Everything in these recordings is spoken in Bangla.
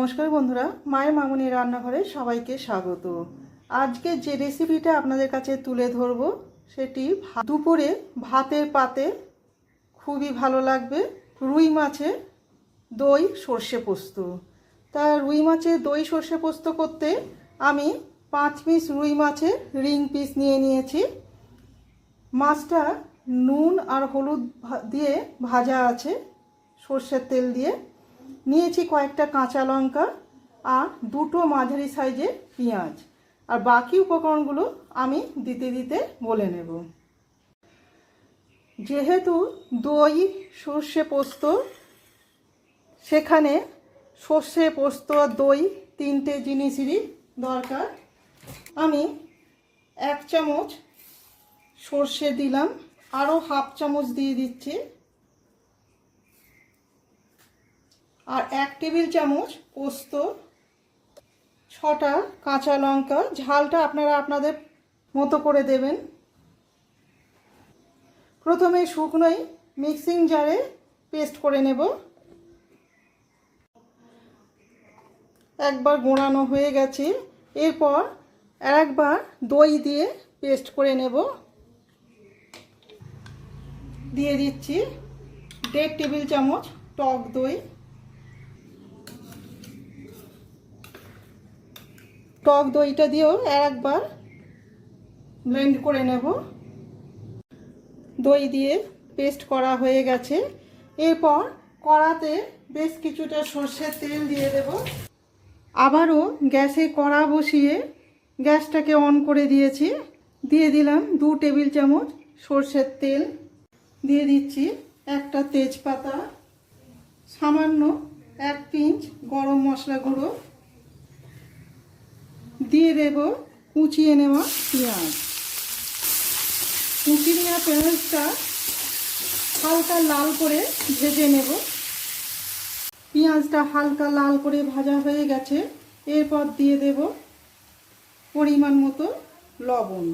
নমস্কার বন্ধুরা, মায়ের মামুনি রান্নাঘরে সবাইকে স্বাগত। আজকে যে রেসিপিটা আপনাদের কাছে তুলে ধরবো, সেটি দুপুরে ভাতের পাতে খুবই ভালো লাগবে, রুই মাছে দই সর্ষে পোস্ত। তা রুই মাছের দই সর্ষে পোস্ত করতে আমি পাঁচ পিস রুই মাছের রিং পিস নিয়ে নিয়েছি। মাছটা নুন আর হলুদ দিয়ে ভাজা আছে, সর্ষের তেল দিয়ে। নিয়েছি কয়েকটা কাঁচা লঙ্কা আর দুটো মাঝারি সাইজের পেঁয়াজ। আর বাকি উপকরণগুলো আমি দিতে দিতে বলে নেব। যেহেতু দই, সর্ষে পোস্ত, সেখানে সর্ষে পোস্ত আর দই তিনটে জিনিসেরই দরকার। আমি এক চামচ সর্ষে দিলাম, আরও হাফ চামচ দিয়ে দিচ্ছি। আর এক টেবিল চামচ পোস্ত, ছটা কাঁচা লঙ্কা, ঝালটা আপনারা আপনাদের মতো করে দেবেন। প্রথমে শুকনোই মিক্সিং জারে পেস্ট করে নেব। একবার গোড়ানো হয়ে গেছে। এরপর একবার দই দিয়ে পেস্ট করে নেব। দিয়ে দিচ্ছি দেড় টেবিল চামচ টক দই। টক দইটা দিয়েও একবার ব্লেন্ড করে নেব। দই দিয়ে পেস্ট করা হয়ে গেছে। এরপর কড়াতে বেশ কিছুটা সর্ষের তেল দিয়ে দেব। আবারও গ্যাসে কড়া বসিয়ে গ্যাসটাকে অন করে দিয়েছি। দিয়ে দিলাম দু টেবিল চামচ সর্ষের তেল। দিয়ে দিচ্ছি একটা তেজপাতা। সামান্য এক পিঞ্চ গরম মশলা গুঁড়ো। দিয়ে দেব, কুচিয়ে নেওয়া পেঁয়াজ। কুচিয়ে নেওয়া পেঁয়াজটা হালকা লাল করে ভেজে নেব। পেঁয়াজটা হালকা লাল করে ভাজা হয়ে গেছে। এরপর দিয়ে দেব পরিমাণ মতো লবণ।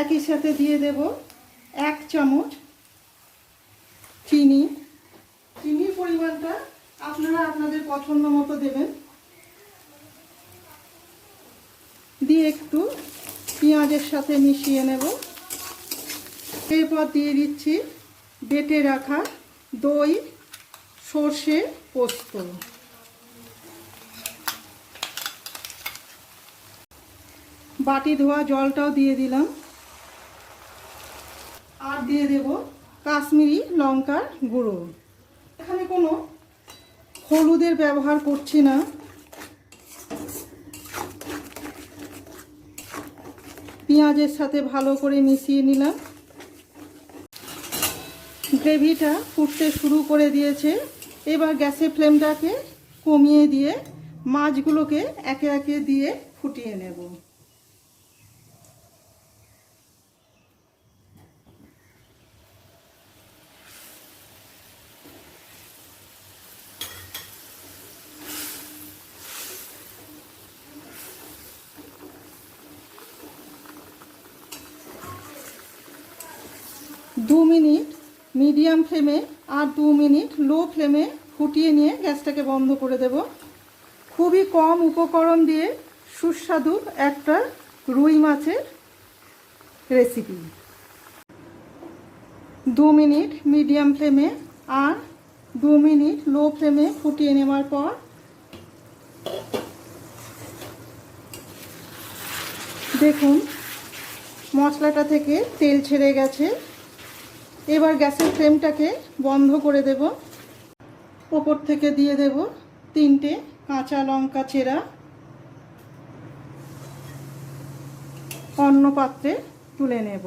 একই সাথে দিয়ে দেব এক চামচ চিনি। চিনির পরিমাণটা আপনারা আপনাদের পছন্দ মতো দেবেন। দিয়ে একটু পেঁয়াজের সাথে মিশিয়ে নেব। এরপর দিয়ে দিচ্ছি বেটে রাখা দই, সর্ষে, পোস্ত। বাটি ধোয়া জলটাও দিয়ে দিলাম। আর দিয়ে দেব কাশ্মীরি লঙ্কার গুঁড়ো। এখানে কোনো হলুদের ব্যবহার করছি না। পেঁয়াজের সাথে ভালো করে মিশিয়ে নিলাম। গ্রেভিটা ফুটতে শুরু করে দিয়েছে। এবার গ্যাসের ফ্লেমটাকে কমিয়ে দিয়ে মাছগুলোকে একে একে দিয়ে ফুটিয়ে নেব। দু মিনিট মিডিয়াম ফ্লেমে আর দু মিনিট লো ফ্লেমে ফুটিয়ে নিয়ে গ্যাসটাকে বন্ধ করে দেব। খুবই কম উপকরণ দিয়ে সুস্বাদু একটা রুই মাছের রেসিপি দু মিনিট মিডিয়াম ফ্লেমে আর দু মিনিট লো ফ্লেমে ফুটিয়ে নেওয়ার পর দেখুন, মশলাটা থেকে তেল ছেড়ে গেছে। এবার গ্যাসের ফ্লেমটাকে বন্ধ করে দেব। ওপর থেকে দিয়ে দেব তিনটে কাঁচা লঙ্কা চেরা। অন্য পাত্রে তুলে নেব।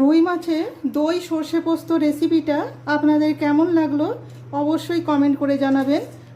রুই মাছে দই সর্ষে পোস্ত রেসিপিটা আপনাদের কেমন লাগল অবশ্যই কমেন্ট করে জানাবেন।